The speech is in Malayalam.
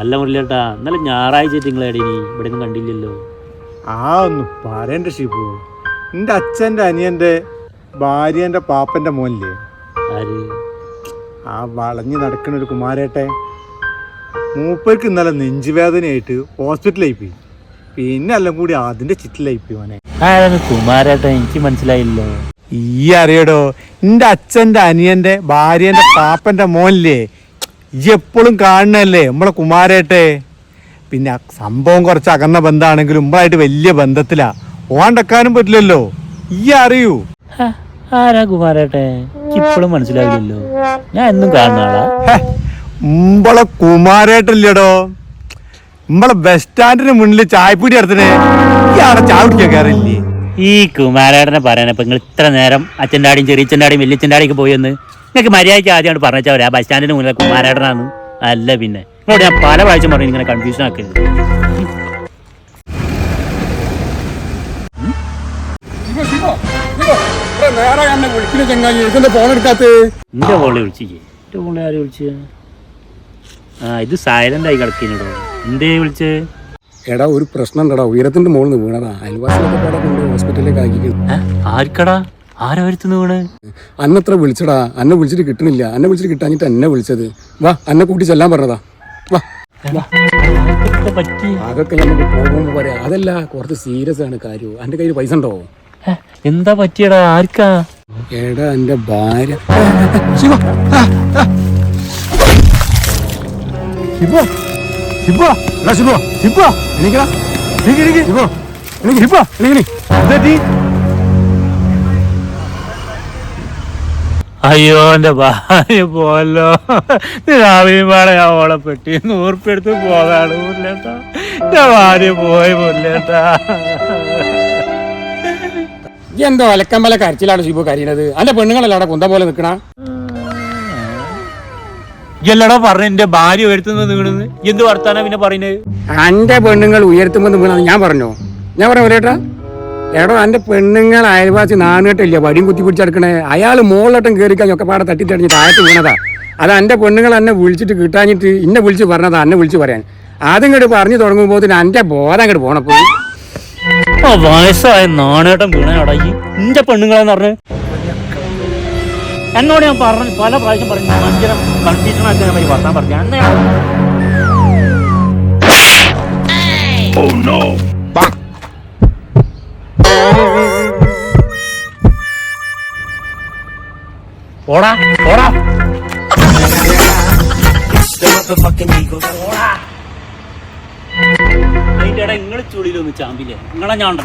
അല്ല മുരളിയേട്ടാ ഇന്നലെ ഞായറാഴ്ച നിങ്ങൾ എടീനി ഇവിടെ ഒന്നും കണ്ടില്ലല്ലോ. ആ ഒന്ന് പറയണ്ട ഷിപ്പു എന്റെ അച്ഛന്റെ അനിയന്റെ ഭാര്യന്റെ പാപ്പന്റെ മോനില്ലേ? ആര്? ആ വളഞ്ഞ് നടക്കുന്ന ഒരു കുമാരേട്ടെ. മൂപ്പർക്ക് ഇന്നലെ നെഞ്ചുവേദനയായിട്ട് ഹോസ്പിറ്റലായി പോയി. പിന്നെ എല്ലാം കൂടി അതിന്റെ ചിറ്റിലായി പോയി മോനെ. ആരാണ് കുമാരേട്ടാ? എനിക്ക് മനസ്സിലായില്ലോ. ഈ അറിയടോ എന്റെ അച്ഛന്റെ അനിയന്റെ ഭാര്യന്റെ പാപ്പന്റെ മോനില്ലേ? ഈ എപ്പോഴും കാണണല്ലേ? നമ്മളെ കുമാരേട്ടെ. പിന്നെ സംഭവം കുറച്ച് അകന്ന ബന്ധമാണെങ്കിലും നമ്മളായിട്ട് വലിയ ബന്ധത്തിലാ. ഓണ്ടക്കാനും പറ്റില്ലല്ലോ. ഈ അറിയൂ. ആരാ കുമാരേട്ടെ? ഇപ്പോഴും മനസ്സിലാവില്ലല്ലോ. ഞാൻ എന്നും കാണുന്ന ആളാ. ഇമ്പളെ കുമാരേട്ടല്ലേടോ. ഉമ്മളെ ബസ് സ്റ്റാൻഡിന് മുന്നിൽ ചായപ്പൂടി അടുത്തിനെ ഇയാളെ ചാവിടിക്കാൻ കയറില്ലേ ഈ കുമാരേട്ടനെ പറയാനപ്പോ നിങ്ങൾ ഇത്ര നേരം അച്ഛന്റെ ആടിയും ചെറിയച്ഛന്റെ ആടിയും വലിയച്ഛന്റെ ആടിയൊക്കെ പോയെന്ന് നിങ്ങൾക്ക് മര്യാദയ്ക്ക് ആദ്യമായിട്ട് പറഞ്ഞാൽ ആ ബസ് സ്റ്റാൻഡിന് മുന്നിൽ കുമാരേട്ടനാണ്. അല്ല പിന്നെ. നിങ്ങളോട് ഞാൻ പല പ്രാവശ്യം പറഞ്ഞു ഇങ്ങനെ കൺഫ്യൂഷൻ ആക്കരുത്. എന്റെ ഫോണിൽ വിളിച്ചില്ലേ എന്റെ ഫോണിൽ ആര് വിളിച്ച്? ആ ഇത് സൈലന്റ് ആയി കിടക്കിനോ എന്തേ വിളിച്ച്? എടാ ഒരു പ്രശ്നം ഉണ്ടടാ. ഉയരത്തിന്റെ മുകളിൽ നിന്ന് വീണതാ. അയൽവാസികളൊക്കെ ഹോസ്പിറ്റലിലേക്ക് ആക്കിക്കുന്നു ഏ? ആർക്കടാ? ആരാ വരുത്തുന്നു വീണ് അന്നത്ര വിളിച്ചടാ. അന്നെ വിളിച്ചിട്ട് കിട്ടണില്ല. അന്നെ വിളിച്ചിട്ട് കിട്ടാഞ്ഞിട്ട് എന്നെ വിളിച്ചത്. വാ അന്നെ കൂട്ടി ചെല്ലാൻ പറഞ്ഞതാ. വാ അതൊക്കെ നമുക്ക് പറയാം. അതല്ല കുറച്ച് സീരിയസ് ആണ് കാര്യം. എന്റെ കയ്യിൽ പൈസ ഉണ്ടോ? എന്താ പറ്റിയടാ? ആർക്കാ? എടാ എന്റെ ഭാര്യ. ശിവ. ശിവ ശിവ. ശിവ ശിവ. എണീക്ക്. ശിവ. എണീക്ക്, ശിവ. എണീക്ക്, എണീക്ക്. അയ്യോ എന്റെ ഭാര്യ പോലോ രാവിലെ പാടെ ഞാൻ ഓളെ പെട്ടി നൂറുപ്പെടുത്ത് പോകാണ് മുല്ലേട്ടാ. എന്റെ ഭാര്യ പോയി മുല്ലേട്ടാ. എന്തോ അലക്കമ്പല കരച്ചിലാണ് ഷിബു കരീണത് അന്റെ പെണ്ണുങ്ങളല്ല അവിടെ കുന്ത പോലെ നിക്കണ? എല്ലടോ പറഞ്ഞ എന്റെ ഭാര്യ ഉയർത്തുന്നത് വീണെന്ന്. എന്ത് വർത്താനാ പിന്നെ പറയുന്നത്? അന്റെ പെണ്ണുങ്ങൾ ഉയർത്തുമെന്ന് വീണത് ഞാൻ പറഞ്ഞോ? ഞാൻ പറഞ്ഞു പറയട്ടാ എടോ അന്റെ പെണ്ണുങ്ങൾ അയൽവാസി നാണുകെട്ടില്ല വടിയും കുത്തി പിടിച്ചെടുക്കണേ. അയാൾ മുകളിലോട്ടം കയറി കഴിഞ്ഞൊക്കെ പാടെ തട്ടി തടഞ്ഞ് താഴത്ത് വീണതാ. അത് അന്റെ പെണ്ണുങ്ങൾ എന്നെ വിളിച്ചിട്ട് കിട്ടാഞ്ഞിട്ട് ഇന്നെ വിളിച്ച് പറഞ്ഞതാ എന്നെ വിളിച്ച് പറയാൻ. ആദ്യം ഇങ്ങോട്ട് പറഞ്ഞു തുടങ്ങുമ്പോൾ അന്റെ ബോധം അങ്ങോട്ട് പോണപ്പോ. വയസ്സായ നാണേട്ടം വീണാടാ എന്റെ പെണ്ണുങ്ങളെന്ന് പറഞ്ഞു. എന്നോട് ഞാൻ പറഞ്ഞു പല പ്രാവശ്യം പറഞ്ഞു ഭയങ്കര കൺഫ്യൂഷൻ വർത്താൻ പറഞ്ഞു. അന്ന് ഓടാ ഓടാ. അതിന്റെ നിങ്ങൾ ചുളിയിലൊന്ന് ചാമ്പില്ലേ? നിങ്ങളെ ഞാൻ